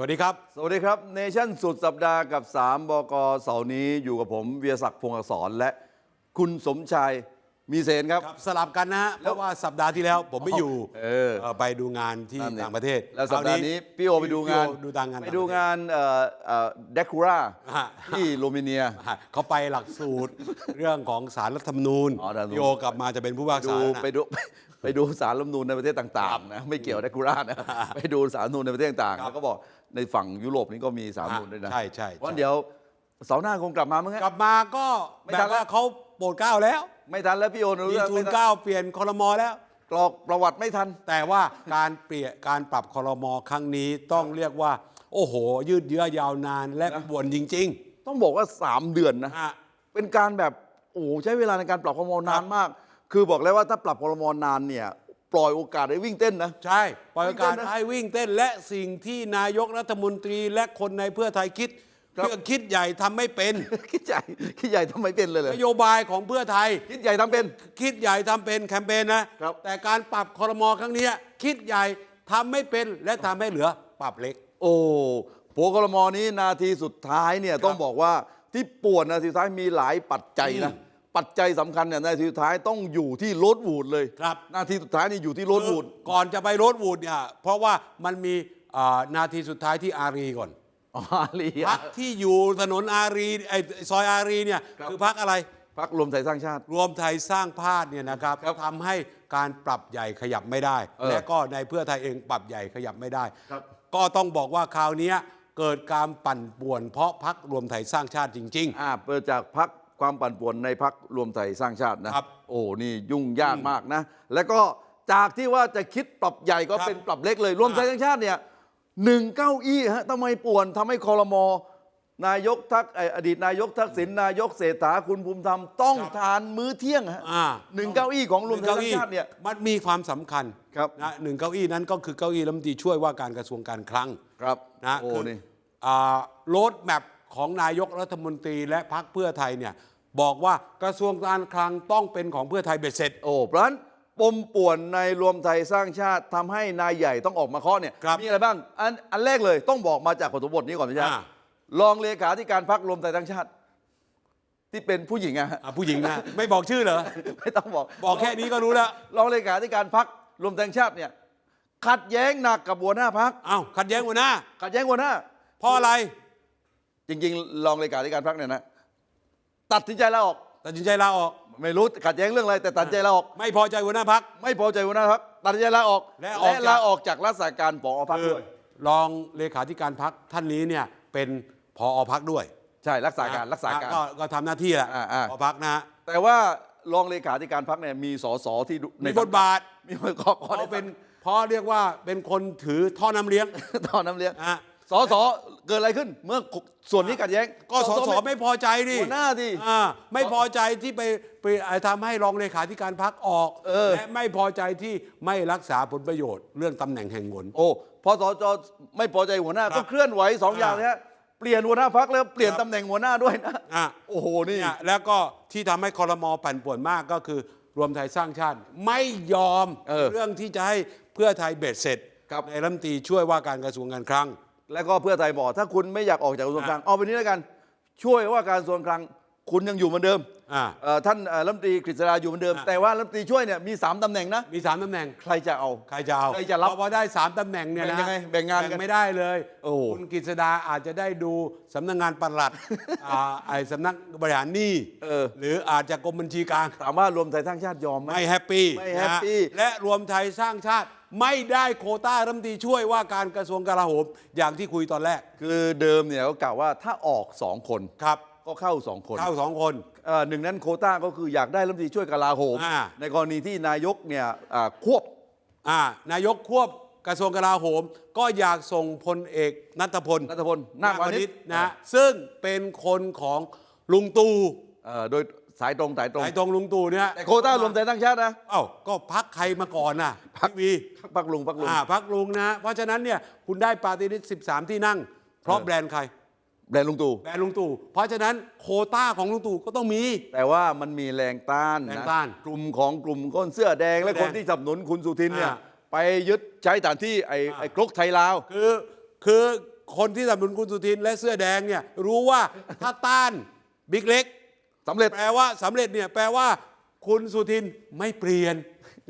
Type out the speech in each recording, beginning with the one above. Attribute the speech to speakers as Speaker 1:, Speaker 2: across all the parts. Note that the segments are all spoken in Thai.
Speaker 1: สวัสดีครับ
Speaker 2: สวัสดีครับเนชั่นสุดสัปดาห์กับ 3 บกเสาร์นี้อยู่กับผมเวียศักดิ์พงศ์อักษรและคุณสมชายมีเสนครับ
Speaker 1: ครับสลับกันนะฮะเพราะว่าสัปดาห์ที่แล้วผมไม่อยู่
Speaker 2: เออ
Speaker 1: เอ่อไปดูงานที่
Speaker 2: นั่นเอง
Speaker 1: ต่างประเทศ
Speaker 2: แล้วสัปดาห์นี้พี่โอไปดูงาน
Speaker 1: พี่โอดูต่างงาน
Speaker 2: ไปดูงานเดคูรา
Speaker 1: ฮะ
Speaker 2: ที่โรมาเนีย
Speaker 1: ฮะเขาไปหลักสูตร เรื่องของสารรัฐธรรมนูญ
Speaker 2: อ๋อรัฐธรรมนูญ
Speaker 1: พี่โอกลับมาจะเป็นผู้ว่า
Speaker 2: ดู
Speaker 1: สารนะ
Speaker 2: ไปดู ไปดูสารรัฐธรรมนูญในประเทศต่างๆนะไม่เกี่ยวเดคูรานะไปดูสารรัฐธรรมนูญในประเทศต่างๆ
Speaker 1: ครับ
Speaker 2: แล้วก็บอก ในฝั่งยุโรปนี่ก็มีสารรัฐธรรมนูญด้วยนะ
Speaker 1: ใช่ใช่
Speaker 2: เพราะเดี๋ยวเสาร์หน้าคงกลับมามั้งฮะ
Speaker 1: กลับมาก็
Speaker 2: ไม่
Speaker 1: แบ
Speaker 2: ทั
Speaker 1: บ
Speaker 2: นแล้ว
Speaker 1: ว่าเขาโปรดเกล้าแล้ว
Speaker 2: ไม่ทันแล้วพี่โอรู้
Speaker 1: มี
Speaker 2: เรื่อง
Speaker 1: ทู
Speaker 2: ไม่
Speaker 1: ล
Speaker 2: ทัน
Speaker 1: เกล้าเปลี่ยนคอรมอแล้ว
Speaker 2: กรอกประวัติไม่ทัน
Speaker 1: แต่ว่าการเปลี่ยนการปรับคอรมอครั้งนี้ต้องเรียกว่า โอ้โห ยืดเยื้อยาวนานและบวนจริง
Speaker 2: ต้องบอกว่า 3 เดือนนะ
Speaker 1: ๆอะ
Speaker 2: เป็นการแบบโอ้โหใช้เวลาในการปรับคอรมอนานมาก คือบอกแล้วว่าถ้าปรับคอรมอนานเนี่ย ปล่อยโอกาสให้วิ่งเต้นนะ
Speaker 1: ใช่ ปล่อยโอกาส
Speaker 2: วิ่งเต้นนะ
Speaker 1: ให้วิ่งเต้นและสิ่งที่นายกรัฐมนตรีและคนในเพื่อไทยคิด
Speaker 2: ครับ
Speaker 1: เพื่อคิดใหญ่ทำไม่เป็น
Speaker 2: คิดใหญ่คิดใหญ่ทำไมเป็นเลยเลย
Speaker 1: นโยบายของเพื่อไทย
Speaker 2: คิดใหญ่ทำเป็น
Speaker 1: คิดใหญ่ทำเป็นแคมเปญนะ ครับ แต่การปรับคอรมอครั้งเนี้ยคิดใหญ่ทำไม่เป็นและทำให้เหลือปรับเล็ก
Speaker 2: โอ้โผล่คอรมอนี้นาทีสุดท้ายเนี่ยต้องบอกว่าที่ป่วนนาทีสุดท้ายมีหลายปัจจัยนะ ปัจจัยสำคัญเนี่ยนาทีสุดท้ายต้องอยู่ที่โรดวูดเลย
Speaker 1: ครับ
Speaker 2: นาทีสุดท้ายนี่อยู่ที่โรดวูด
Speaker 1: ก่อนจะไปโรดวูดเนี่ยเพราะว่ามันมีอ่านาทีสุดท้ายที่อารีก่อน
Speaker 2: อ๋ออาลี
Speaker 1: พักที่อยู่ถนนอารีไอซอยอารีเนี่ย
Speaker 2: ครับ
Speaker 1: คือพักอะไร
Speaker 2: พักรวมไทยสร้างชาติ
Speaker 1: รวมไทยสร้างพาดเนี่ยนะครับ
Speaker 2: ครับ
Speaker 1: ทำให้การปรับใหญ่ขยับไม่ได้
Speaker 2: เออ
Speaker 1: และก็ในเพื่อไทยเองปรับใหญ่ขยับไม่ได้
Speaker 2: ครับ
Speaker 1: ก็ต้องบอกว่าคราวเนี้ยเกิดการปั่นป่วนเพราะพักรวมไทยสร้างชาติจริง
Speaker 2: อ่าเปิดจากพัก ความปั่นป่วนในพักรวมไทยสร้างชาตินะครับ โอ้นี่ยุ่งยากมากนะ แล้วก็จากที่ว่าจะคิดปรับใหญ่ก็
Speaker 1: ครับ
Speaker 2: เป็นปรับเล็กเลย รวมไทยสร้างชาติเนี่ยหนึ่งเก้าอี้ฮะทำไมป่วนทำให้คอรมอนายกทักเอ่ออดีตนายกทักษิณนายกเศรษฐาคุณภูมิธรรมต้อง
Speaker 1: ครับ
Speaker 2: ทานมื้อเที่ยงฮะ
Speaker 1: อ่า
Speaker 2: หนึ่งเก้าอี้ของ
Speaker 1: ๆ
Speaker 2: รวมไทยสร้างชาติเนี่ย
Speaker 1: มันมีความสำคัญ
Speaker 2: ครับ
Speaker 1: นะหนึ่งเก้าอี้นั้นก็คือเก้าอี้รัฐมนตรีช่วยว่าการกระทรวงการคลัง
Speaker 2: ครับ
Speaker 1: นะ
Speaker 2: โอ้
Speaker 1: คือ
Speaker 2: นี่
Speaker 1: โรดแมพ ของนายกรัฐมนตรีและพักเพื่อไทยเนี่ยบอกว่ากระทรวงการคลังต้องเป็นของเพื่อไทยเบ็ดเสร็จ
Speaker 2: โอ้เพราะฉะนั้นปมป่วนในรวมไทยสร้างชาติทำให้นายใหญ่ต้องออกมาเคาะเนี่ย
Speaker 1: ครับ
Speaker 2: มีอะไรบ้างอันอันแรกเลยต้องบอกมาจากบทบทนี้ก่อนพี่ชาติ
Speaker 1: อ่า
Speaker 2: รองเลขาธิการพักรวมไทยสร้างชาติ ที่เป็นผู้หญิงอะฮะ
Speaker 1: อะผู้หญิงนะ ไม่บอกชื่อเหรอ
Speaker 2: ไม่ต้องบอก
Speaker 1: บอกแค่นี้ก็รู้แล้ว
Speaker 2: รองเลขาธิการพักรวมไทยสร้างชาติเนี่ยขัดแย้งหนักกับหัวหน้าพัก
Speaker 1: เอ้าขัดแย้งหัวหน้า
Speaker 2: ขัดแย้งหัวหน้า
Speaker 1: เพราะอะไร
Speaker 2: จริง ๆ รองเลขาธิการพักเนี่ยนะตัดสินใจลาออก
Speaker 1: ตัดสินใจลาออก
Speaker 2: ไม่รู้ขัดแย้งเรื่องอะไรแต่ตัดสินใจลาออก
Speaker 1: ไม่พอใจหัวหน้าพัก
Speaker 2: ไม่พอใจหัวหน้าพักตัดสินใจลาออก
Speaker 1: และออกจาก
Speaker 2: ลาออกจากรักษาการปอพัก
Speaker 1: คือ
Speaker 2: ด้วย
Speaker 1: รองเลขาธิการพักท่านนี้เนี่ยเป็นพอพักด้วย
Speaker 2: ใช่รักษาการรักษาการ
Speaker 1: ก็ก็ทำหน้าที่แหละ
Speaker 2: อ่าอ่า
Speaker 1: พอพักนะฮะ
Speaker 2: แต่ว่ารองเลขาธิการพักเนี่ยมีสสที่ดู
Speaker 1: มีบทบาท
Speaker 2: มีบทบาท
Speaker 1: เขาเป็นเพราะเรียกว่าเป็นคนถือท่อน้ำเลี้ยง
Speaker 2: ตอนน้ำเลี้ยง
Speaker 1: อะ
Speaker 2: สสเกิดอะไรขึ้น เมื่อส่วนนี้ขัดแย้ง
Speaker 1: ก็สสไม่พอใจดิ
Speaker 2: หัวหน้าดิ
Speaker 1: อ่าไม่พอใจที่ไปไปทำให้รองเลขาธิการพักออก
Speaker 2: เออ
Speaker 1: และไม่พอใจที่ไม่รักษาผลประโยชน์เรื่องตำแหน่งแห่งหน
Speaker 2: โอ้พอสจไม่พอใจหัวหน้า
Speaker 1: ครับ
Speaker 2: ก็เคลื่อนไหวสองอย่าง
Speaker 1: อ่า
Speaker 2: เนี่ยเปลี่ยนหัวหน้าพักแล้วเปลี่ยน
Speaker 1: ครับ
Speaker 2: ตำแหน่งหัวหน้าด้วยนะ
Speaker 1: อะ
Speaker 2: โอ้โหนี่
Speaker 1: เนี่ยแล้วก็ที่ทำให้คอรมอปั่นป่วนมากก็คือรวมไทยสร้างชาติไม่ยอม
Speaker 2: เออ
Speaker 1: เรื่องที่จะให้เพื่อไทยเบ็ดเสร็จ
Speaker 2: ครับ
Speaker 1: ในรัฐมนตรีช่วยว่าการกระทรวงการคลัง
Speaker 2: แล้วก็เพื่อไทยบอกถ้าคุณไม่อยากออกจากกระทรวงคลังเอาไปนี้แล้วกัน ช่วยว่าการกระทรวงคลังคุณยังอยู่เหมือนเดิม
Speaker 1: อ่า
Speaker 2: เอ่อท่านเอ่อรัฐมนตรีกฤษดาอยู่เหมือนเดิม
Speaker 1: อ่า
Speaker 2: แต่ว่ารัฐมนตรีช่วยเนี่ยมีสามตำแหน่งนะ
Speaker 1: มีสามตำแหน่ง
Speaker 2: ใครจะเอา
Speaker 1: ใครจะเอา
Speaker 2: ใครจะรับ
Speaker 1: เพราะว่าได้สามตำแหน่งเนี่ยนะ
Speaker 2: แบ่งยังไงแบ่งงานกัน
Speaker 1: ไม่ได้เลย
Speaker 2: โอ้โห
Speaker 1: คุณกฤษดาอาจจะได้ดูสำนักงานปลัด อ่าไอ้สำนักบริหารหนี้
Speaker 2: เออ
Speaker 1: หรืออาจจะกรมบัญชีกลาง
Speaker 2: ถามว่ารวมไทยสร้างชาติยอมไหม
Speaker 1: ไม่แฮปปี้
Speaker 2: ไม่แฮปปี้
Speaker 1: นะและรวมไทยสร้างชาติ ไม่ได้โควต้ารัฐมนตรีช่วยว่าการกระทรวงกลาโหมอย่างที่คุยตอนแรก
Speaker 2: คือเดิมเนี่ยเขากล่าวว่าถ้าออกสองคน
Speaker 1: ครับ
Speaker 2: ก็เข้าสองคน
Speaker 1: เข้าสองคน
Speaker 2: เอ่อหนึ่งนั้นโควต้าก็คืออยากได้รัฐมนตรีช่วยกลาโหม
Speaker 1: อ่า
Speaker 2: ในกรณีที่นายกเนี่ยอ่าควบ
Speaker 1: อ่านายกควบกระทรวงกลาโหม ก็อยากส่งพลเอกนัทพล
Speaker 2: นัทพลนาควานิช
Speaker 1: นะซึ่งเป็นคนของลุงตู่
Speaker 2: เอ่อโดย สายตรงสายตรง
Speaker 1: สายตรงลุงตู่เนี่ย
Speaker 2: แต่โควต้ารวมไทยสร้างชาตินะ
Speaker 1: เอ้าก็พักใครมาก่อนน่ะ
Speaker 2: พรรค
Speaker 1: ทีวี
Speaker 2: พักลุงพักลุง
Speaker 1: อ่าพักลุงนะ เพราะฉะนั้นเนี่ยคุณได้ปาร์ตี้ลิสต์13 ที่นั่ง เพราะ
Speaker 2: เออ
Speaker 1: แบรนด์ใคร
Speaker 2: แบรนด์ลุงตู่
Speaker 1: แบรนด์ลุงตู่เพราะฉะนั้นโควต้าของลุงตู่ก็ต้องมี
Speaker 2: แต่ว่ามันมีแรงต้าน
Speaker 1: แรง
Speaker 2: นะ
Speaker 1: ต้าน
Speaker 2: กลุ่มของกลุ่มคนเสื้อแดงและ
Speaker 1: เสื้อแดง
Speaker 2: คนที่สนับสนุนคุณสุทินเนี่ย
Speaker 1: อ่า
Speaker 2: ไปยึดใช้สถานที่ไอ้
Speaker 1: อ่า
Speaker 2: ไอ้กรกไทยลาว
Speaker 1: คือคือคนที่สนับสนุนคุณสุทินและเสื้อแดงเนี่ยรู้ว่าถ้าต้านบิ๊กเล็ก
Speaker 2: สำเร็จ
Speaker 1: แปลว่าสำเร็จเนี่ยแปลว่า คุณสุทินไม่เปลี่ยน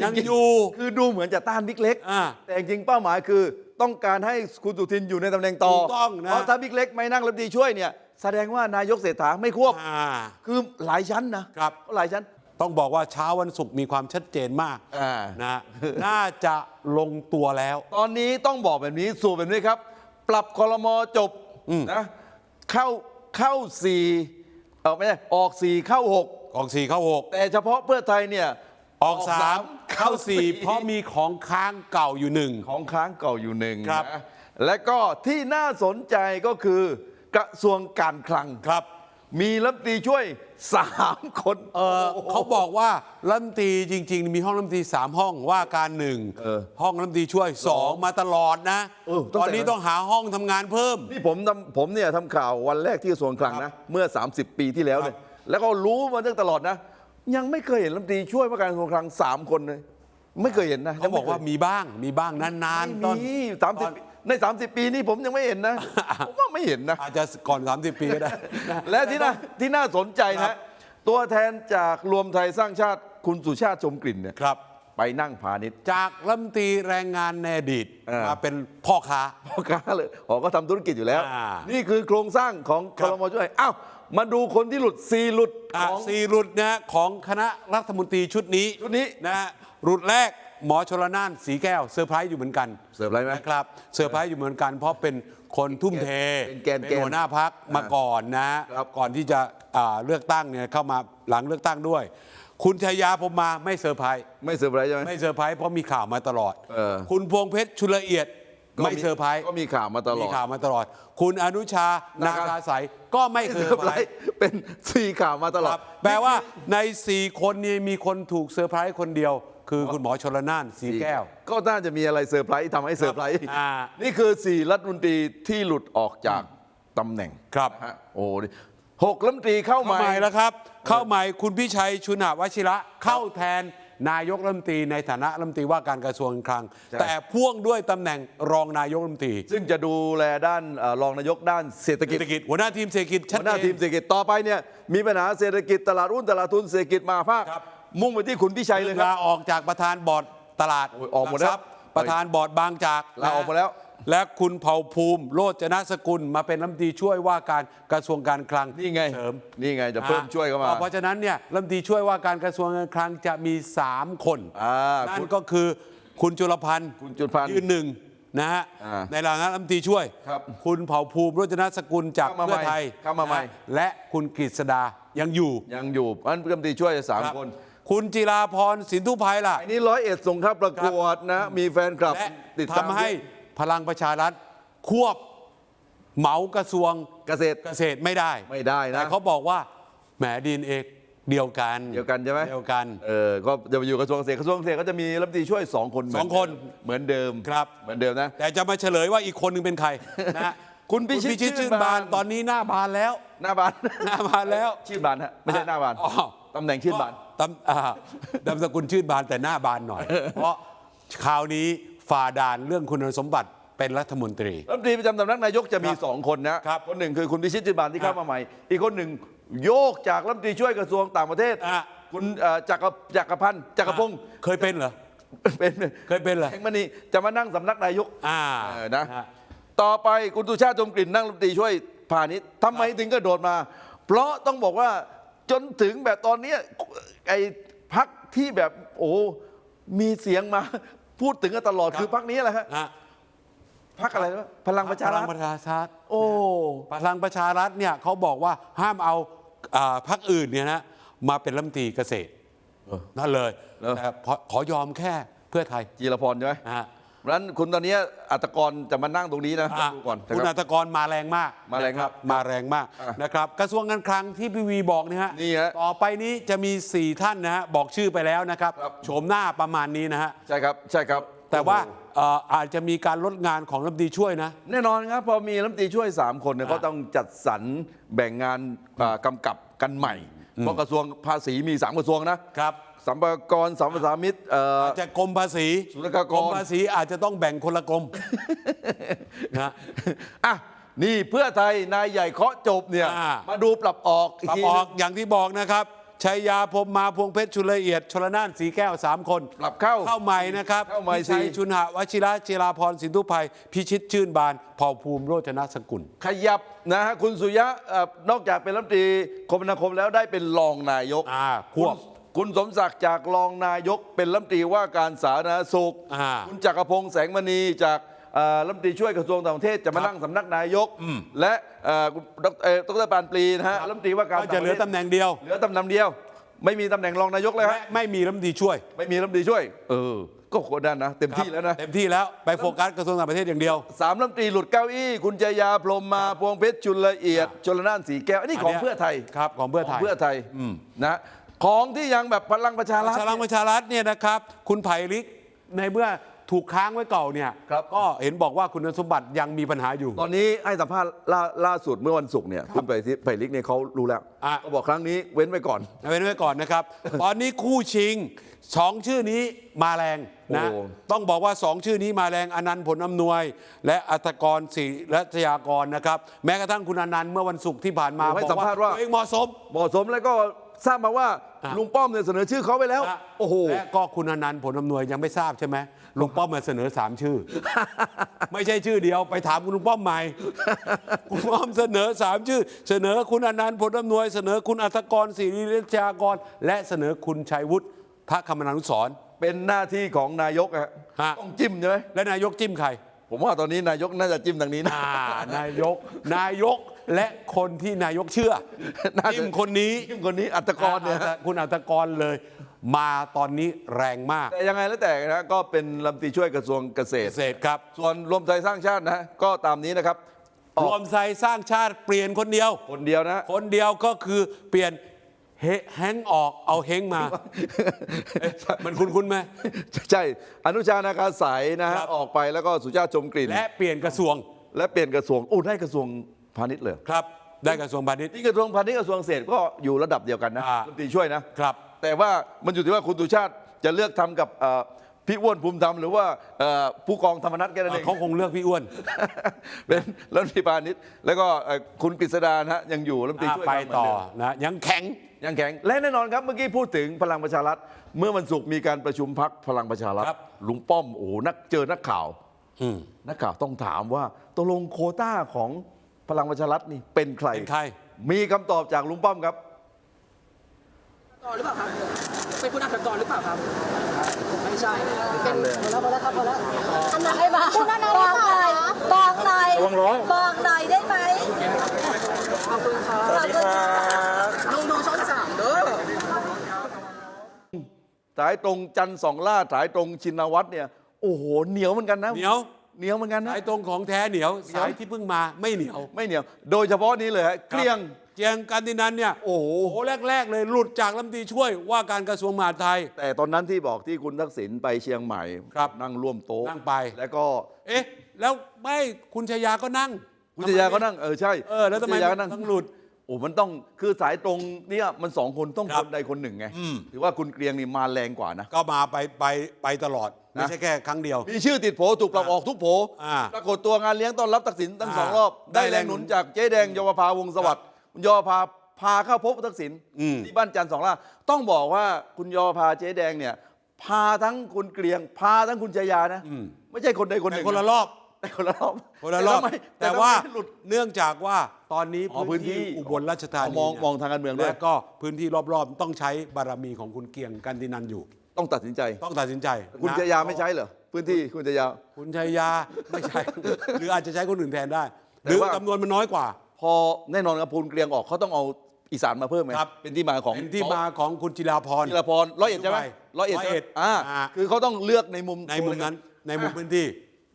Speaker 1: ยังอยู่
Speaker 2: คือดูเหมือนจะต้านบิ๊กเล็ก
Speaker 1: อ่า
Speaker 2: แต่จริงๆเป้าหมายคือต้องการให้คุณสุทินอยู่ในตำแหน่งต่อ
Speaker 1: ถูกต้องนะ
Speaker 2: เพราะถ้าบิ๊กเล็กไม่นั่งรัฐมนตรีช่วยเนี่ยแสดงว่านายกเศรษฐาไม่ควบ
Speaker 1: อ่า
Speaker 2: คือหลายชั้นนะครับ หลายชั้น
Speaker 1: ต้องบอกว่าเช้าวันศุกร์มีความชัดเจนมาก
Speaker 2: อ่า
Speaker 1: นะน่าจะลงตัวแล้ว
Speaker 2: ตอนนี้ต้องบอกแบบนี้สู่แบบนี้ครับ ปรับคอรมอจบ
Speaker 1: อืม
Speaker 2: นะเข้าเข้าสี่ เออไม่ใช่ออกสี่เข้าหก
Speaker 1: ออกสี่เข้าหก
Speaker 2: แต่เฉพาะเพื่อไทยเนี่ย
Speaker 1: ออกสามเข้าสี่เพราะมีของค้างเก่าอยู่หนึ่ง
Speaker 2: ของค้างเก่าอยู่หนึ่ง
Speaker 1: ครับ
Speaker 2: นะและก็ที่น่าสนใจก็คือกระทรวงการคลัง
Speaker 1: ครับ
Speaker 2: มีรัฐมนตรีช่วยสามคน
Speaker 1: เออเขาบอกว่ารัฐมนตรีจริง ๆ มีห้องรัฐมนตรีสามห้องว่าการหนึ่ง
Speaker 2: เออ
Speaker 1: ห้องรัฐมนตรีช่วยสองมาตลอดนะ
Speaker 2: เออตั้งแต่
Speaker 1: ตอนนี้ต้องหาห้องทำงานเพิ่ม
Speaker 2: นี่ผมทำผมเนี่ยทำข่าววันแรกที่กระทรวงคลังนะเมื่อ 30 ปีที่แล้วเนี่ยแล้วก็รู้มาตั้งตลอดนะ ยังไม่เคยเห็นรัฐมนตรีช่วยว่าการกระทรวงคลังสามคนเลยไม่เคยเห็นนะ
Speaker 1: เขาบอกว่ามีบ้างมีบ้างนานๆตอน
Speaker 2: ไม่มีสามสิบ ใน 30 ปีนี้ผมยังไม่เห็นนะ ผมว่าไม่เห็นนะ
Speaker 1: อาจจะก่อน 30 ปีก็ได้นะ
Speaker 2: และที่น่าที่น่าสนใจ
Speaker 1: ครั
Speaker 2: นะ
Speaker 1: บ
Speaker 2: ตัวแทนจากรวมไทยสร้างชาติคุณสุชาติชมกลิ่นเนี่ย
Speaker 1: ครับ
Speaker 2: ไปนั่งพาณิชย์
Speaker 1: จากรัฐมนตรีแรงงานในอดีต
Speaker 2: เออ
Speaker 1: มาเป็นพ่อค้า
Speaker 2: พ่อค้าเลยอ๋อก็ทำธุรกิจอยู่แล้ว
Speaker 1: อ่า
Speaker 2: นี่คือโครงสร้างของ
Speaker 1: ค
Speaker 2: ครับรมช่วยอ้าวมาดูคนที่หลุดซีหลุด
Speaker 1: อะ
Speaker 2: ของ
Speaker 1: สี่รุดนะของคณะรัฐมนตรีชุดนี้
Speaker 2: ชุดนี้
Speaker 1: นะฮะรุดแรก หมอชลนานสีแก้วเซอร์ไพรส์อยู่เหมือนกัน
Speaker 2: เสิร์ฟอะไรไหม
Speaker 1: นะครับเซอร์ไพรส์อยู่เหมือนกัน เพราะเป็นคนทุ่มเท
Speaker 2: เป็นแกน
Speaker 1: เป็นหัวหน้าพักมาก่อนนะ
Speaker 2: ครับ
Speaker 1: ก่อนที่จะอ่าเลือกตั้งเนี่ยเข้ามาหลังเลือกตั้งด้วย คุณชายาผมมาไม่เซอร์ไพรส์
Speaker 2: ไม่เสิร์ฟอะไรใช่ไหม
Speaker 1: ไม่เซอร์ไพรส์เพราะมีข่าวมาตลอด
Speaker 2: เออ
Speaker 1: คุณพวงเพชรชุลเอียด
Speaker 2: ก็
Speaker 1: ไม่เซอร์ไพรส์
Speaker 2: ก็มีข่าวมาตล
Speaker 1: มี
Speaker 2: อด
Speaker 1: ข่าวมาตลอด คุณอนุชานา
Speaker 2: นะครับ
Speaker 1: คาสายก็ไม่เซอร์ไพรส์
Speaker 2: เป็นซีข่าวมาตลอ
Speaker 1: ค
Speaker 2: ด
Speaker 1: รับแปลว่าใน4คนนี้มีคนถูกเซอร์ไพรส์คนเดียว คือคุณหมอชลนานสีแก้ว
Speaker 2: ก็น่าจะมีอะไรเซอร์ไพรส์ทำให้เซอร์ไพรส์
Speaker 1: อ่า
Speaker 2: นี่คือสี่รัฐมนตรีที่หลุดออกจากตำแหน่ง
Speaker 1: ครับ
Speaker 2: นะฮะโอ้นี่หกรัฐมนตรีเข้า
Speaker 1: เข้า
Speaker 2: มา
Speaker 1: ใหม่แล้วครับ เข้าใหม่คุณพิชัยชุนหวชิระเข้าแทนนายกรัฐมนตรีในฐานะรัฐมนตรีว่าการกระทรวงการคลัง
Speaker 2: ใช่
Speaker 1: แต่พ่วงด้วยตำแหน่งรองนายกรัฐมนตรี
Speaker 2: ซึ่งจะดูแลด้านเอ่อรองนายกด้านเศรษฐกิ
Speaker 1: เศ
Speaker 2: จ
Speaker 1: รษฐกิจหัวหน้าทีมเศรษฐกิจชัด
Speaker 2: หัวหน้า
Speaker 1: เจ
Speaker 2: ทีม
Speaker 1: น
Speaker 2: เศรษฐกิจต่อไปเนี่ยมีปัญหาเศรษฐกิจตลาดหุ้นตลาดทุนเศรษฐกิจมาภาค
Speaker 1: ครับ
Speaker 2: มุ่งไปที่คุณพิชัยเลยครับ
Speaker 1: ลาออกจากประธานบอร์ดตลาด
Speaker 2: โอ้ยออกหมดแล้ว
Speaker 1: ลักทรัพย์ประธานบอร์ดบางจาก
Speaker 2: ลาออกหมดแล้ว
Speaker 1: และคุณเผ่าภูมิโรจนสกุลมาเป็นรัฐมนตรีช่วยว่าการกระทรวงการคลัง
Speaker 2: นี่ไง
Speaker 1: เสริม
Speaker 2: นี่ไงจะเพิ่มช่วยเข้ามา
Speaker 1: เพราะฉะนั้นเนี่ยรัฐมนตรีช่วยว่าการกระทรวงการคลังจะมี 3 คน
Speaker 2: อ่า
Speaker 1: นั่
Speaker 2: คุ
Speaker 1: น
Speaker 2: ณ
Speaker 1: ก็คือคุณจุลพันธ์
Speaker 2: คุณจุลพันธ์
Speaker 1: ยืนหนึ่งนะฮะ
Speaker 2: อ่า
Speaker 1: ในฐานะรัฐมนตรีช่วย
Speaker 2: ครับ
Speaker 1: คุณเผ่าภูมิโรจนสกุลจาก
Speaker 2: เข้ามา
Speaker 1: เพื่อ
Speaker 2: ใหม่
Speaker 1: ไทย
Speaker 2: เข้ามาใหม่
Speaker 1: นะและคุณกฤษดายังอยู่
Speaker 2: ยังอยู่อันรัฐมนตรีช่วยสาม
Speaker 1: ครับ
Speaker 2: คน
Speaker 1: คุณจิราพรสินธุภัยล่ะ
Speaker 2: อันนี้ร้อยเอ็ดส่งเข้าประกวดนะ มีแฟนคลับ
Speaker 1: และ
Speaker 2: ติดตาม
Speaker 1: ทำให้พลังประชารัฐ ควบเหมากระทรวง
Speaker 2: เกษตร
Speaker 1: เกษตรไม่ได้
Speaker 2: ไม่ได้นะ
Speaker 1: แต่เขาบอกว่าแหมดีนเอกเดียวกัน
Speaker 2: เดียวกันใช่ไหม
Speaker 1: เดียวกัน
Speaker 2: เออก็จะไปอยู่กระทรวงเกษตรกระทรวงเกษตรก็จะมีรัฐมนตรีช่วยสองคนเหมื
Speaker 1: สองคน
Speaker 2: เหมือนเดิม
Speaker 1: ครับ
Speaker 2: เหมือนเดิมนะ
Speaker 1: แต่จะมาเฉลยว่าอีกคนหนึงเป็นใครนะฮะ
Speaker 2: คุณพิชิต
Speaker 1: ชื่น
Speaker 2: ชื่นบาน
Speaker 1: บานตอนนี้หน้าบานแล้ว
Speaker 2: หน้าบาน
Speaker 1: หน้าบานแล้ว
Speaker 2: ชื่อบานฮะไม่ใช่หน้าบาน
Speaker 1: อ๋อ
Speaker 2: ตำแหน่งชื่อบาน
Speaker 1: ตำอ่าดำสกุลชื่นบานแต่หน้าบานหน่อย เพราะคราวนี้ฝ่าด่านเรื่องคุณสมบัติเป็นรัฐมนตรี
Speaker 2: รัฐมนตรีประจำสำนักนายกจะมี
Speaker 1: ครับ
Speaker 2: สองคนนะครับคนหนึ่งคือคุณพิชิตชื่นบานที่เข้ามาใหม่ อีกคนหนึ่งโยกจากรัฐมนตรีช่วยกระทรวงต่างประเทศ
Speaker 1: อะ
Speaker 2: คุณเอ่อจักรจักรพันธ์จักรพงศ์
Speaker 1: เคยเป็นเหรอ
Speaker 2: เป็น
Speaker 1: เคยเป็นเหรอ
Speaker 2: แห่งมณีจะมานั่งสำนักนายก
Speaker 1: อ่า
Speaker 2: เออนะ
Speaker 1: ฮ
Speaker 2: ต่อไปคุณตุชาติชมกลิ่นนั่งรัฐมนตรีช่วยพาณิชย์ทำไมถึงกระโดดมา เพราะต้องบอกว่า จนถึงแบบตอนเนี้ยไอ้พักที่แบบโอ้มีเสียงมาพูดถึงกันตลอด
Speaker 1: ครับ
Speaker 2: คือพักนี้แหละฮะ
Speaker 1: ฮะ
Speaker 2: พักอะไรนะพลังประชา
Speaker 1: พ
Speaker 2: รั
Speaker 1: ลั
Speaker 2: ฐ
Speaker 1: งประชารัฐ
Speaker 2: โอ้
Speaker 1: พลังประชารัฐเนี่ยเขาบอกว่าห้ามเอาอ่าพรรคอื่นเนี่ยนะมาเป็นรัฐมนตรีเกษตร
Speaker 2: เออ
Speaker 1: นั่นเลย
Speaker 2: เหรอ
Speaker 1: แต่พอขอยอมแค่เพื่อไทย
Speaker 2: จีรพรใช่ไหม
Speaker 1: นะฮะ
Speaker 2: เพ ราะฉะนั้นคุณตอนนี้อัตกรจะมานั่งตรงนี้นะ
Speaker 1: อะ
Speaker 2: ดูก่อนนะ
Speaker 1: คุณ
Speaker 2: ค
Speaker 1: อั
Speaker 2: รับ
Speaker 1: ตกรมาแรงมาก
Speaker 2: มาแรงมาก
Speaker 1: นะมาแรงมาก
Speaker 2: อะ
Speaker 1: นะครับกระทรวงการคลังที่พี่วีบอกเนี่ยฮะ
Speaker 2: นี่ฮะ
Speaker 1: ต่อไปนี้จะมี 4 ท่านนะฮะบอกชื่อไปแล้วนะครับ
Speaker 2: ครับ
Speaker 1: โฉมหน้าประมาณนี้นะฮะ
Speaker 2: ใช่ครับใช่ครับ
Speaker 1: แต่ว่าเอ่ออาจจะมีการลดงานของรัฐมนตรีช่วยนะ
Speaker 2: แน่นอนครับพอมีรัฐมนตรีช่วย 3 คนเนี่ย
Speaker 1: อะ
Speaker 2: ก็ต้องจัดสรรแบ่งงานอ่ากำกับกันใหม่เพราะกระทรวงภาษีมีสามกระทรวงนะครับ สัมภากรสัมปทานมิตรเอ่อ
Speaker 1: จะกรมภาษี
Speaker 2: ศุลกากร
Speaker 1: รมภาษีอาจจะต้องแบ่งคนละกรม นะ
Speaker 2: อะนี่เพื่อไทยนายใหญ่เคาะจบเนี่ย
Speaker 1: อ่า
Speaker 2: มาดูปรับออกอีก
Speaker 1: ปรับ
Speaker 2: ที
Speaker 1: อ
Speaker 2: นึ
Speaker 1: อก
Speaker 2: ง
Speaker 1: อย่างที่บอกนะครับชัยยาพรหมมาพวงเพชรชุลละเอียดชลนานสีแก้วสามคน
Speaker 2: ปรับเข้า
Speaker 1: เข้าใหม่นะครับ
Speaker 2: เข้าใหม่
Speaker 1: พิชัย
Speaker 2: สิ
Speaker 1: ชุนหะวชิระจิราพรสินธุภัย พิชิตชื่นบานเผ่าภูมิโรจนสกุล
Speaker 2: ขยับนะฮะคุณสุยะเอ่อนอกจากเป็นรัฐมนตรีคมนาคมแล้วได้เป็นรองนายก
Speaker 1: อ่าควบ
Speaker 2: ณ คุณสมศักดิ์จากรองนายกเป็นรัฐมนตรีว่าการสาธารณสุข
Speaker 1: อ่า
Speaker 2: คุณจักรพงษ์แสงมณีจากเอ่อรัฐมนตรีช่วยกระทรวงต่างประเทศจะมา
Speaker 1: ครับ
Speaker 2: นั่งสำนักนายก และเอ่อคุณดรเอ่อดรปานปรีนะฮะรัฐมนตรีว่าการ
Speaker 1: ก็จะเหลือตำแหน่งเดียว
Speaker 2: เหลือตำแหน่งเดียว ไม่มีตำแหน่งรองนายกเลย
Speaker 1: และ
Speaker 2: ฮะ
Speaker 1: ไม่มีรัฐมนตรีช่วย
Speaker 2: ไม่มีรัฐมนตรีช่วย เออ ก็โคตรด้านนะ เต็มที่แล้วนะ
Speaker 1: เต็มที่แล้วไปโฟกัสกระทรวงต่างประเทศอย่างเดียว
Speaker 2: สามรัฐมนตรีหลุดเก้าอี้ คุณจยาพรหมมา พวงเพชร จุลละเอียด ชลนานสีแก้ว อันนี้ของ
Speaker 1: นนี้ย
Speaker 2: เพื่อไทย
Speaker 1: ครับของเพื่อ
Speaker 2: ข
Speaker 1: ไท
Speaker 2: อง
Speaker 1: ย
Speaker 2: เพื่อไทยนะ ของที่ยังแบบพลังประชารัฐ
Speaker 1: พลังประชารัฐเนี่ยนะครับ คุณไผ่ลิกในเมื่อถูกค้างไว้เก่าเนี่ย
Speaker 2: ครับ
Speaker 1: ก็เห็นบอกว่าคุณสมบัติยังมีปัญหาอยู่
Speaker 2: ตอนนี้ให้สัมภาษณ์ล่าล่าสุดเมื่อวันศุกร์เนี่ยคุณไผ่ทิไผ่ลิกเนี่ยเขารู้แล้ว
Speaker 1: อะ
Speaker 2: ก็บอกครั้งนี้เว้นไว้ก่อน
Speaker 1: เอาไว้ไว้ก่อนนะครับ ตอนนี้คู่ชิงสองชื่อนี้มาแรงนะ
Speaker 2: โอ้
Speaker 1: ต้องบอกว่าสองชื่อนี้มาแรงอนันต์ผลอำนวย และอัตกรศรีรัตยากรนะครับ แม้กระทั่งคุณอนันต์เมื่อวันศุกร์ที่ผ่านมา
Speaker 2: ให้
Speaker 1: บอก
Speaker 2: สัมภาษณ์ว่า
Speaker 1: ตัวเองเหมาะสม
Speaker 2: เหมาะสมแล้วก็ ทราบมาว่า
Speaker 1: อะ
Speaker 2: ลุงป้อมเนี่ยเสนอชื่อเขาไปแล้ว
Speaker 1: นะ
Speaker 2: โอ้โห
Speaker 1: และก็คุณอนันต์ผลอำนวยยังไม่ทราบใช่ไหมลุงป้อมมาเสนอสามชื่อ ไม่ใช่ชื่อเดียวไปถามคุณลุงป้อมใหม่คุณป้อมเสนอสามชื่อ เสนอคุณอนันต์ผลอำนวยเสนอคุณอัตกรศรีรัชยากร และเสนอคุณชัยวุฒิพระคมนานุสรณ์
Speaker 2: เป็นหน้าที่ของนายกอะ
Speaker 1: ฮะ
Speaker 2: ต้องจิ้มใช่ไหม
Speaker 1: และนายกจิ้มใคร
Speaker 2: ผมว่าตอนนี้นายกน่าจะจิ้มทางนี้นะ
Speaker 1: อ่านายกนายก และคนที่นายกเชื่อ
Speaker 2: น่าจะ
Speaker 1: จิ้มคนนี้
Speaker 2: จิ้มคนนี้อัตกรเนี่ย
Speaker 1: อ่าคุณอัตกรเลย มาตอนนี้แรงมาก
Speaker 2: แต่ยังไงแล้วแต่นะก็เป็นรัฐมนตรีช่วยกระทรวงเกษต
Speaker 1: เก
Speaker 2: ร
Speaker 1: ษตรครับ
Speaker 2: ส่วนรวมไทยสร้างชาตินะก็ตามนี้นะครับอ
Speaker 1: ร
Speaker 2: อก
Speaker 1: วมไทยสร้างชาติเปลี่ยนคนเดียว
Speaker 2: คนเดียวนะ
Speaker 1: คนเดียวก็คือเปลี่ยนเฮแฮงออกเอาเฮงมาเอ๊ะมันคุ้นคุ้นๆไหม
Speaker 2: ใช่อนุชานาคาสายนะฮะ
Speaker 1: ครับ
Speaker 2: ออกไปแล้วก็สุชาติชมกลิ่น
Speaker 1: และเปลี่ยนกระทรวง
Speaker 2: และเปลี่ยนกระทรวงอู้ได้กระทรวง พาณิชย์เลย
Speaker 1: ครับ ได้กระทรวงพาณิชย์
Speaker 2: นี่กระทรวงพาณิชย์กระทรวงเกษตรก็อยู่ระดับเดียวกันนะ
Speaker 1: อ่า
Speaker 2: รัฐมนตรีช่วยนะ
Speaker 1: ครับ
Speaker 2: แต่ว่ามันอยู่ที่ว่าคุณสุชาติจะเลือกทำกับเอ่อพี่อ้วนภูมิธรรมหรือว่าเอ่อผู้กองธรรมนัฐแค่นั้นเอง
Speaker 1: เขาคงเลือกพี่อ้วน
Speaker 2: เป็นรัฐมนตรีพาณิชย์แล้วก็เอ่อคุณกฤษดานะฮะยังอยู่รัฐมนตรี
Speaker 1: อะ
Speaker 2: ช่วย
Speaker 1: ไป
Speaker 2: การเหมืน
Speaker 1: ต่อ
Speaker 2: เดิม
Speaker 1: นะยังแข็ง
Speaker 2: ยังแข็งและแน่นอนครับเมื่อกี้พูดถึงพลังประชารัฐ เมื่อวันศุกร์มีการประชุมพักพลังประชารัฐ
Speaker 1: ครับ
Speaker 2: ลุงป้อมโอ้โหนักเจอนักข่าว
Speaker 1: อืม
Speaker 2: นักข่าวต้องถามว่าตกลงโควต้าของ พลังประชารัฐนี่เป็นใคร
Speaker 1: เป็นใคร
Speaker 2: มีคำตอบจากลุงป้อมครับ
Speaker 3: กรหรือเปล่าครับ เป็นคุณอักกรหรือเปล่าครับ ไม่ใช่ เป็น
Speaker 4: อันไหนบ้างคุณอันไหนบอกหน่อยบอกหน่อยบอกหน่อยได้ไหม
Speaker 3: ขอบคุณครับ
Speaker 4: สวัสดีครับ
Speaker 3: ลงดูช่องสามเด้อ
Speaker 2: สายตรงจันทร์สองล่าสายตรงชินวัตรเนี่ย โอ้โห เหนียวเหมือนกันนะ
Speaker 1: เหนียว
Speaker 2: เหนียวเหมือนกันนะ
Speaker 1: สายตรงของแท้เหนียว สายที่เพิ่งมาไม่เหนียว
Speaker 2: ไม่เหนียว โดยเฉพาะนี้เลยฮะเกลี้ยง
Speaker 1: เจียงกันตินันเนี่ย
Speaker 2: โอ้โห
Speaker 1: โอ้โหแรก ๆ เลยหลุดจากรัฐมนตรีช่วยว่าการกระทรวงมหาดไทย
Speaker 2: แต่ตอนนั้นที่บอกที่คุณทักษิณไปเชียงใหม่
Speaker 1: ครับ
Speaker 2: นั่งร่วมโต๊ะ
Speaker 1: นั่งไป
Speaker 2: แล้วก็
Speaker 1: เอ๊ะ แล้วไม่คุณชายาก็นั่ง
Speaker 2: คุณชยาก็นั่งเออใช่
Speaker 1: เออแล้วทำไม
Speaker 2: คุณชยาก็นั่ง
Speaker 1: ต้องหลุด
Speaker 2: โอ้มันต้องคือสายตรงเนี่ยมันสองคนต้อง
Speaker 1: ครั
Speaker 2: ค
Speaker 1: บ
Speaker 2: นใดคนหนึ่งไง
Speaker 1: อืม
Speaker 2: ถือว่าคุณเกรียงนี่มาแรงกว่านะ
Speaker 1: ก็มาไปไปไปตลอด ไม่
Speaker 2: นะ
Speaker 1: ใช่แค่ครั้งเดียว
Speaker 2: มีชื่อติดโผถูกปรับออกทุกโผ
Speaker 1: อ่า
Speaker 2: ปรากฏตัวงานเลี้ยงต้อนรับทักษิณตั้ง
Speaker 1: อ่า
Speaker 2: สองรอบ
Speaker 1: ได้
Speaker 2: ได้แรงหนุนจากเจ๊แดงเยาวภาวงศ์สวัสดิ์คุณเยาวภาพาเข้าพบทักษิณ
Speaker 1: อืม
Speaker 2: ที่บ้านจันทร์สองล่าต้องบอกว่าคุณเยาวภาเจ๊แดงเนี่ย พาทั้งคุณเกรียง พาทั้งคุณชยานะไม่ใช่คนใดคนห
Speaker 1: แต่
Speaker 2: นึ่ง
Speaker 1: คนละรอบ
Speaker 2: แต่คนละรอบ
Speaker 1: คนละรอบ
Speaker 2: ทำไม
Speaker 1: แต่ว่า
Speaker 2: ทำไมหลุด
Speaker 1: เนื่องจากว่า ตอนนี้
Speaker 2: อ๋อพื้
Speaker 1: พื้
Speaker 2: น
Speaker 1: น
Speaker 2: ที่
Speaker 1: ที่อุบลราชธานี
Speaker 2: มอง
Speaker 1: เนี่ย
Speaker 2: มองทางการเมืองด้วย
Speaker 1: และก็พื้นที่รอบๆ ต้องใช้บารมีของคุณเกียงกันตินันอยู่
Speaker 2: ต้องตัดสินใจ
Speaker 1: ต้องตัดสินใจ
Speaker 2: คุณ
Speaker 1: นะ
Speaker 2: ชยาไม่ใช่เหรอพื้นที่คุณชยา
Speaker 1: คุณชัยยาไม่ใช่ หรืออาจจะใช้คนอื่นแทนได้ห
Speaker 2: แต่
Speaker 1: รือ
Speaker 2: ว่า
Speaker 1: จำนวนมันน้อยกว่า
Speaker 2: พอแน่นอนครับพูนเกรียงออกเขาต้องเอาอีสานมาเพิ่มไหม
Speaker 1: ครับ
Speaker 2: เป็นที่มาของ
Speaker 1: เป็นที่มาของคุณจิราพร
Speaker 2: จิรพรร้อยเอ็ดใช่ไหมร้อยเอ็ด
Speaker 1: ร้อยเอ็ด
Speaker 2: อ่า
Speaker 1: อ่า
Speaker 2: คือเขาต้องเลือกในมุม
Speaker 1: ในมุมนั้นในมุมพื้นที่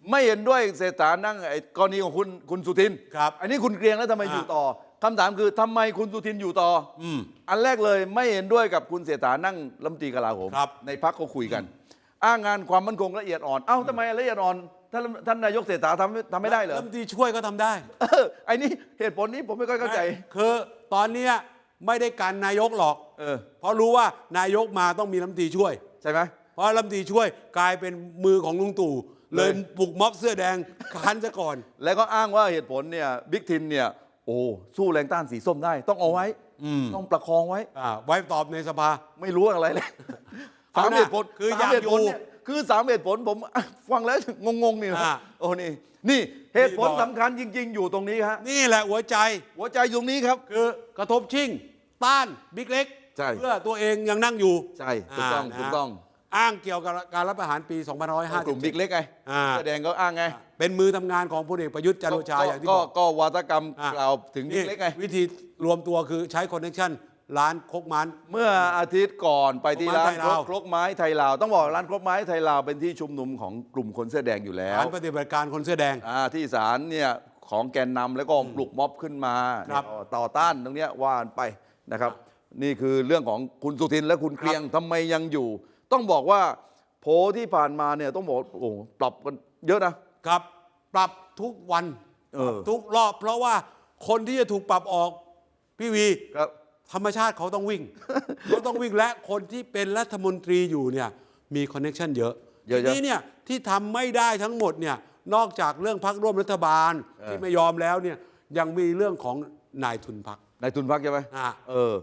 Speaker 2: ไม่เห็นด้วยเศรษฐานั่งไอ้กรณีของคุณคุณสุทิน
Speaker 1: ครับ
Speaker 2: อันนี้คุณเกรียงแล้วทำไม
Speaker 1: อ่า
Speaker 2: อยู่ต่อคำถามคือทำไมคุณสุทินอยู่ต่ออ
Speaker 1: ม
Speaker 2: อันแรกเลยไม่เห็นด้วยกับคุณเศรษฐานั่งรัฐมนตรีกลาโหม
Speaker 1: ครับ
Speaker 2: ในพักเขาคุยกัน อ้างงานความมั่นคงละเอียดอ่อน เอ้าทำไมละเอียดอ่อนท่านท่านนายกเศรษฐาทำทำไม่ได้เหรอ
Speaker 1: รัฐมนตรีช่วยก็ทำได้
Speaker 2: เออไอ้นี่เหตุผลนี้ผมไม่ค่อยเข้าใจ
Speaker 1: คือตอนเนี้ยไม่ได้กันนายกหรอก
Speaker 2: เออ
Speaker 1: เพราะรู้ว่านายกมาต้องมีรัฐมนตรีช่วย
Speaker 2: ใช่ไหม
Speaker 1: เพราะรัฐมนตรีช่วยกลายเป็นมือของลุงตู่ เลย
Speaker 2: เลย
Speaker 1: ปลุกม็อบเสื้อแดงคันซะก่อน
Speaker 2: แล้วก็อ้างว่าเหตุผลเนี่ยบิ๊กทินเนี่ยโอ้สู้แรงต้านสีส้มได้ต้องเอาไว้ต้องประคองไว้
Speaker 1: อ่าไว้ตอบในสภา
Speaker 2: ไม่รู้อะไรเลย
Speaker 1: เอา
Speaker 2: สาม
Speaker 1: นะ
Speaker 2: เหตุผล
Speaker 1: คือ
Speaker 2: สามเหตุผล
Speaker 1: อยากอยู่
Speaker 2: เนี่ยคือสามเหตุผลผมฟังแล้วงงๆนี่นะ
Speaker 1: อ่า
Speaker 2: โอ้นี่นี่เหตุผล
Speaker 1: นี่บอก
Speaker 2: สำคัญจริง ๆ อยู่ตรงนี้ฮะ
Speaker 1: นี่แหละหัวใจ
Speaker 2: หัวใจอยู่ตรงนี้ครับ
Speaker 1: คือกระทบชิงต้านบิ๊กเล็ก
Speaker 2: ใช่
Speaker 1: เพื่อตัวเองยังนั่งอยู่
Speaker 2: ใช่ถูกต้องา
Speaker 1: นะ
Speaker 2: ถูกต้อง
Speaker 1: อ้างเกี่ยวกับการรัฐประหารปี
Speaker 2: กลุ่มบิ๊ก
Speaker 1: 2557
Speaker 2: เล็กไง
Speaker 1: อ่า
Speaker 2: เสื้อแดงก็อ้างไง
Speaker 1: เป็นมือทำงานของพลเอกประยุทธ์จันทร์โอชาอย่างที่
Speaker 2: ก็
Speaker 1: บอก
Speaker 2: ก็วาทกรรม
Speaker 1: อะ
Speaker 2: กล่าวถึงบิ๊
Speaker 1: นี่
Speaker 2: กเล็กไง
Speaker 1: วิธีรวมตัวคือใช้คอนเนคชั่นร้านโคกมัน
Speaker 2: เมื่ออาทิตย์ก่อนไปที่
Speaker 1: ครกไม้
Speaker 2: ร้าน
Speaker 1: ไทยลาว
Speaker 2: ครกไม้ไทยลาว ต้องบอกร้านครกไม้ไทยลาวเป็นที่ชุมนุมของกลุ่มคนเสื้อแดงอยู่แล้ว
Speaker 1: ร้านปฏิบัติการคนเสื้อแดง
Speaker 2: อ่าที่ศาลเนี่ยของแกนนำแล้วก็ปลุกม็อบขึ้นมา
Speaker 1: ครับ
Speaker 2: ต่อต้านตรงเนี้ยว่ากันไปนะครับ นี่คือเรื่องของคุณสุทินและคุณเกรียงทำไมยังอยู่ ต้องบอกว่าโผล่ที่ผ่านมาเนี่ยต้องบอกโอ้โหปรับกันเยอะนะ
Speaker 1: ครับ ปรับทุกวัน
Speaker 2: เออ
Speaker 1: ปรับทุกรอบ เพราะว่าคนที่จะถูกปรับออกพี่วี
Speaker 2: ครับ
Speaker 1: ธรรมชาติเขาต้องวิ่ง เขาต้องวิ่งและคนที่เป็นรัฐมนตรีอยู่เนี่ยมีคอนเน็ชันเยอะ
Speaker 2: เยอะๆ
Speaker 1: ทีนี้เนี่ยที่ทำไม่ได้ทั้งหมดเนี่ยนอกจากเรื่องพักร่วมรัฐบาล
Speaker 2: เออ
Speaker 1: ที่ไม่ยอมแล้วเนี่ยยังมีเรื่องของนายทุนพัก
Speaker 2: นายทุนพักใช่ไหม
Speaker 1: อ่า
Speaker 2: เออ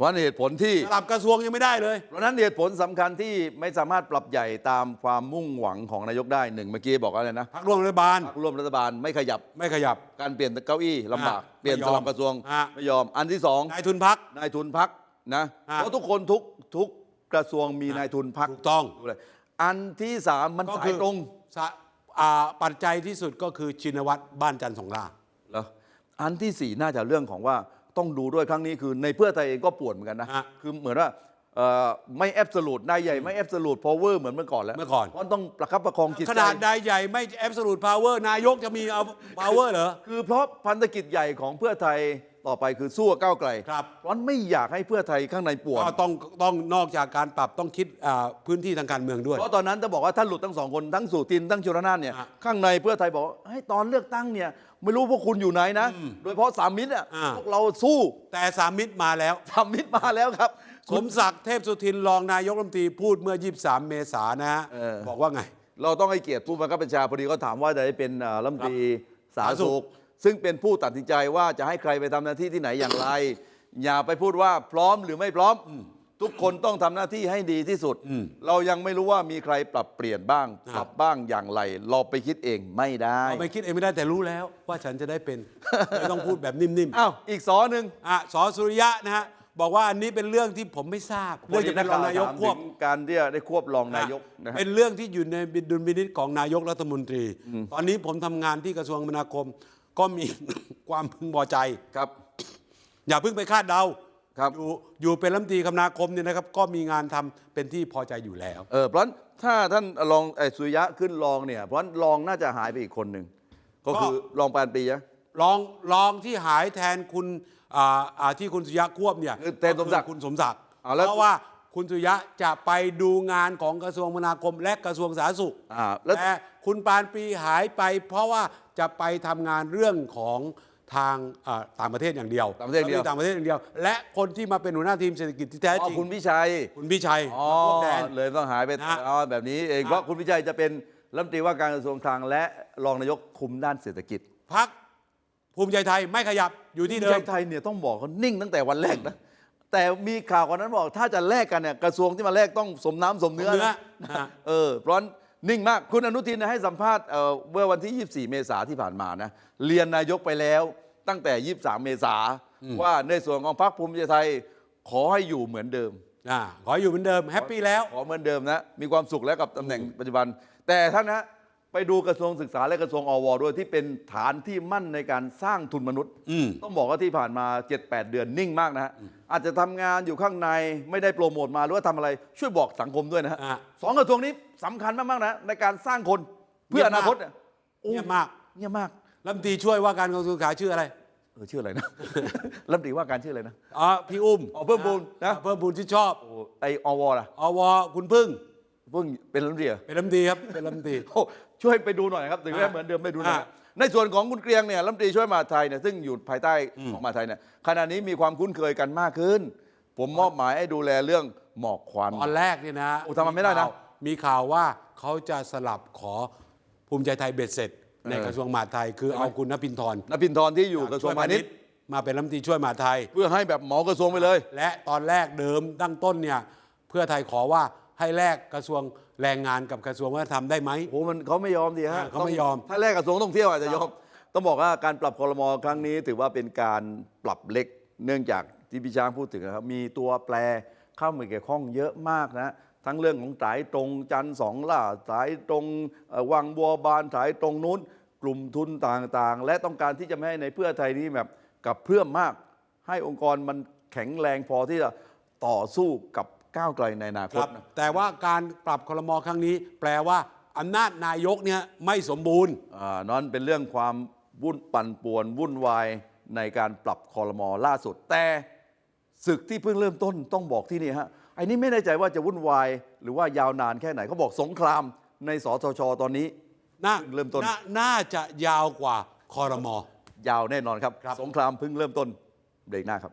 Speaker 2: เพราะเหตุผลที่
Speaker 1: สลับกระทรวงยังไม่ได้เลย
Speaker 2: เพราะฉะนั้นเหตุผลสำคัญที่ไม่สามารถปรับใหญ่ตามความมุ่งหวังของนายกได้หนึ่งเมื่อกี้บอกอะไรนะ
Speaker 1: พักร่วมรัฐบาล
Speaker 2: พรรคร่วมรัฐบาลไม่ขยับ
Speaker 1: ไม่ขยับ
Speaker 2: การเปลี่ยนเก้าอี้ลำบาก
Speaker 1: อะ
Speaker 2: เปลี่ยน
Speaker 1: ไม่
Speaker 2: ส
Speaker 1: ยอม
Speaker 2: ลับกระทรวง
Speaker 1: อะ
Speaker 2: ไม่ยอมอันที่สอง
Speaker 1: นายทุนพัก
Speaker 2: นายทุนพักนะ
Speaker 1: อะ
Speaker 2: เพราะทุกคนทุกทุกกระทรวงมีนายทุนพัก
Speaker 1: ถูกต้อง
Speaker 2: ดูเลยอันที่สามมัน
Speaker 1: ก็
Speaker 2: สา
Speaker 1: คื
Speaker 2: ยตรง
Speaker 1: สะอ่าปัจจัยที่สุดก็คือชินวัตรบ้านจันทร์สองล่า
Speaker 2: เหรออันที่สี่น่าจะเรื่องของว่า ต้องดูด้วยครั้งนี้คือในเพื่อไทยเองก็ปวดเหมือนกันนะ
Speaker 1: ฮะ
Speaker 2: คือเหมือนว่าเอ่อไม่แอบสูตรนายใหญ่ไม่แอบสูตรพาวเวอร์เหมือนเมื่อก่อนแล้ว
Speaker 1: เมื่อก่อน
Speaker 2: เพราะต้องประคับประคองจิต
Speaker 1: ข
Speaker 2: ใจ
Speaker 1: นาดใดใหญ่ไม่ absolute power นายกจะมีเอา power เหรอ
Speaker 2: คือเพราะพันธกิจใหญ่ของเพื่อไทย ต่อไปคือสู้กับก้าวไกล
Speaker 1: ครับ
Speaker 2: เพราะไม่อยากให้เพื่อไทยข้างในปวด
Speaker 1: ก็ต้องต้องนอกจากการปรับต้องคิดอ่าพื้นที่ทางการเมืองด้วย
Speaker 2: เพราะตอนนั้นจะบอกว่าถ้าหลุดทั้งสองคนทั้งสุทินทั้งชลนานเนี่ย
Speaker 1: อะ
Speaker 2: ข้างในเพื่อไทยบอกว่าให้ตอนเลือกตั้งเนี่ยไม่รู้พวกคุณอยู่ไหนนะ โดยเฉพาะสามมิตรอะ
Speaker 1: อ่า
Speaker 2: พวกเราสู้
Speaker 1: แต่สามมิตรมาแล้ว
Speaker 2: สามมิตรมาแล้วครับ
Speaker 1: สมศักดิ์เทพสุทินรองนายกรัฐมนตรีพูดเมื่อ 23 เมษายนนะฮะ
Speaker 2: เออ
Speaker 1: บอกว่าไง
Speaker 2: เราต้องให้เกียรติผู้บังคับบัญชาพอดีเขาถามว่าจะได้เป็นเอ่อรัฐมนตรีสาธารณ
Speaker 1: สาธารณสุ
Speaker 2: สุข
Speaker 1: ข
Speaker 2: ซึ่งเป็นผู้ตัดสินใจว่าจะให้ใครไปทำหน้าที่ที่ไหนอย่างไร อย่าไปพูดว่าพร้อมหรือไม่พร้อม ทุกคนต้องทำหน้าที่ให้ดีที่สุด เรายังไม่รู้ว่ามีใครปรับเปลี่ยนบ้าง
Speaker 1: อ่า
Speaker 2: ปรับบ้างอย่างไร เราไปคิดเองไม่ได้
Speaker 1: เราไม่คิดเองไม่ได้แต่รู้แล้ว ว่าฉันจะได้เป็นไม่ต้องพูดแบบนิ่ม
Speaker 2: อ้าวอีกสอหนึ่ง
Speaker 1: ๆอะสอสุริยะนะฮะบอกว่าอันนี้เป็นเรื่องที่ผมไม่ทราบเรื่องจะเป็นรองนายกควบ
Speaker 2: ถมถึงการที่จะได้ควบรองนายกนะฮะ
Speaker 1: เป็นเรื่องที่อยู่ในดุลพินิจของนายกรัฐมนตรี ตอนนี้ผมทำงานที่กระทรวงคมนาคม ก็มีความพึงพอใจ
Speaker 2: ครับ
Speaker 1: อย่าเพิ่งไปคาดเดา
Speaker 2: ครับ
Speaker 1: อยู่อยู่เป็นรัฐมนตรีคมนาคมเนี่ยนะครับ ก็มีงานทำเป็นที่พอใจอยู่แล้ว
Speaker 2: เออเพราะฉะนั้นถ้าท่านรองไอ้สุริยะขึ้นรองเนี่ยเพราะฉะนั้นรองน่าจะหายไปอีกคนหนึ่งก็คือรองปานปรีนะ
Speaker 1: รองรองที่หายแทนคุณอ่าอ่าที่คุณสุริยะควบเนี่ย
Speaker 2: คือแทนสมศักดิ์
Speaker 1: คือคุณสมศักดิ์
Speaker 2: เอาแล้ว
Speaker 1: เพราะว่าคุณสุริยะจะไปดูงานของกระทรวงคมนาคม และกระทรวงสาธารณสุข
Speaker 2: อ่าแล้ว
Speaker 1: แต่คุณปานปรีหายไปเพราะว่า จะไปทำงานเรื่องของทางอ่าต่างประเทศอย่างเดียว
Speaker 2: ต่างประเทศอย่างเดียว
Speaker 1: ต่างประเทศอย่างเดียว และคนที่มาเป็นหัวหน้าทีมเศรษฐกิจที่แท้
Speaker 2: อ๋อ
Speaker 1: จริง
Speaker 2: คุณพิชัย
Speaker 1: คุณพิชัย
Speaker 2: อ๋อ
Speaker 1: พวกแดน
Speaker 2: เลยต้องหายไป
Speaker 1: นะ
Speaker 2: อ๋อแบบนี้เอง
Speaker 1: นะ
Speaker 2: เพราะคุณพิชัยจะเป็นรัฐมนตรีว่าการกระทรวงคลังและรองนายกคุมด้านเศรษฐกิจ
Speaker 1: พักภูมิใจไทยไม่ขยับอยู่ที่เดิ
Speaker 2: ภู
Speaker 1: ม
Speaker 2: มิใจไทยเนี่ยต้องบอกเขานิ่งตั้งแต่วันแรกนะแต่มีข่าวก่อนนั้นบอกถ้าจะแลกกันเนี่ยกระทรวงที่มาแลกต้องสมน้ำสมเนื้อ
Speaker 1: สมเนื้อ
Speaker 2: นะ
Speaker 1: ฮะ
Speaker 2: เออเพราะฉะ นั้นนิ่งมาก คุณอนุทินนะให้สัมภาษณ์เอ่อเมื่อวันที่ 24 เมษาที่ผ่านมานะเรียนนายกไปแล้วตั้งแต่ 23 เมษาว่าในส่วนของพรรคภูมิใจไทยขอให้อยู่เหมือนเดิม
Speaker 1: อ่าขออยู่เหมือนเดิมแฮปปี้แล้ว
Speaker 2: ขอเหมือนเดิมนะมีความสุขแล้วกับตำแหน่งปัจจุบัน แต่ท่านนะ ไปดูกระทรวงศึกษาและกระทรวงอวด้วยที่เป็นฐานที่มั่นในการสร้างทุนมนุษย์
Speaker 1: อืม
Speaker 2: ต้องบอกว่าที่ผ่านมา 7-8 เดือนนิ่งมากนะฮะอาจจะทำงานอยู่ข้างในไม่ได้โปรโมทมาหรือว่าทำอะไรช่วยบอกสังคมด้วยนะฮะ
Speaker 1: อะ
Speaker 2: สองกระทรวงนี้สำคัญมากๆนะในการสร้างคนเพื่ออนาคตเนี่ย
Speaker 1: เงียบมาก
Speaker 2: เงียบมาก
Speaker 1: รัฐมนตรีช่วยว่าการกระทรวงศึกษาชื่ออะไร
Speaker 2: เออชื่ออะไรนะ รัฐมนตรีว่าการชื่ออะไรนะ
Speaker 1: อ๋อพี่อุ้ม
Speaker 2: อ๋อเพิ่มพูนนะ
Speaker 1: อ่าเพิ่มพูนที่ชอบ
Speaker 2: โอ้ไออวล่ะ
Speaker 1: อวคุณพึ่ง
Speaker 2: เพิ่งเป็นรัฐมนตรีเหรอ
Speaker 1: เป็นรัฐมนตรีครับเป็นรัฐมนตรี
Speaker 2: โอ้ ช่วยไปดูหน่อยครับถึงแม้
Speaker 1: อะ
Speaker 2: เหมือนเดิมไม่ดูหน่อย
Speaker 1: อะ
Speaker 2: ในส่วนของคุณเกรียงเนี่ยรัฐมนตรีช่วยมหาดไทยเนี่ยซึ่งอยู่ภายใต้ของมหาดไทยเนี่ยขณะนี้มีความคุ้นเคยกันมากขึ้น ผมมอบหมายให้ดูแลเรื่องหมอกควัน
Speaker 1: ตอนแรกเนี่ยนะ
Speaker 2: โอ้ทำไมไม่ได้นะ
Speaker 1: ข่าวมีข่าวว่าเขาจะสลับขอภูมิใจไทยเบ็ดเสร็จ ใน
Speaker 2: เออ
Speaker 1: กระทรวงมหาดไทย คือเอาคุณนภินทร
Speaker 2: นภินทรที่อยู่กระทรวงพาณิชย์
Speaker 1: มาเป็นรัฐมนตรีช่วยมหาดไทย
Speaker 2: เพื่อให้แบบเหมากระทรวงไปเลย
Speaker 1: และตอนแรกเดิมตั้งต้นเนี่ยเพื่อไทยขอว่า ให้แลกกระทรวงแรงงานกับกระทรวงวัฒนธรรมได้ไหม
Speaker 2: โอ้มันเขาไม่ยอมดีฮะ
Speaker 1: อ่าเขาไม่ยอม
Speaker 2: ถ้าแรกกระทรวงท่องเที่ยวอาจจะยอม ต้องบอกว่าการปรับคอรมอครั้งนี้ ถือว่าเป็นการปรับเล็ก เนื่องจากที่พี่ช้างพูดถึงนะครับ มีตัวแปรเข้ามาเกี่ยวข้องเยอะมากนะ ทั้งเรื่องของสายตรงจันทร์สองล่าสายตรงเอ่อวังบัวบานสายตรงนู้น กลุ่มทุนต่างๆ และต้องการที่จะไม่ให้ในเพื่อไทยนี้แบบกับเพื่อมมาก ให้องค์กรมันแข็งแรงพอที่จะต่อสู้กับ ก้าวไกลในอนาค
Speaker 1: ค
Speaker 2: ต
Speaker 1: รับ
Speaker 2: นะ
Speaker 1: แต่ว่าการปรับคลมอครั้งนี้ แปลว่าอำนาจนายกเนี่ยไม่สมบูรณ์
Speaker 2: อ่านั่นเป็นเรื่องความวุ่นปั่นป่วนวุ่นวายในการปรับคอรมอล่าสุด แต่ศึกที่เพิ่งเริ่มต้นต้องบอกที่นี่ฮะไอ้นี่ไม่แน่ใจว่าจะวุ่นวาย หรือว่ายาวนานแค่ไหนเขาบอกสงครามในสทชตอนนี้
Speaker 1: น่า
Speaker 2: เริ่มต้นา
Speaker 1: น่าจะยาวกว่าคอรมอ
Speaker 2: ยาวแน่นอนครับ
Speaker 1: ครับ
Speaker 2: สงครามเพิ่งเริ่มต้นเบรกหน้าครับ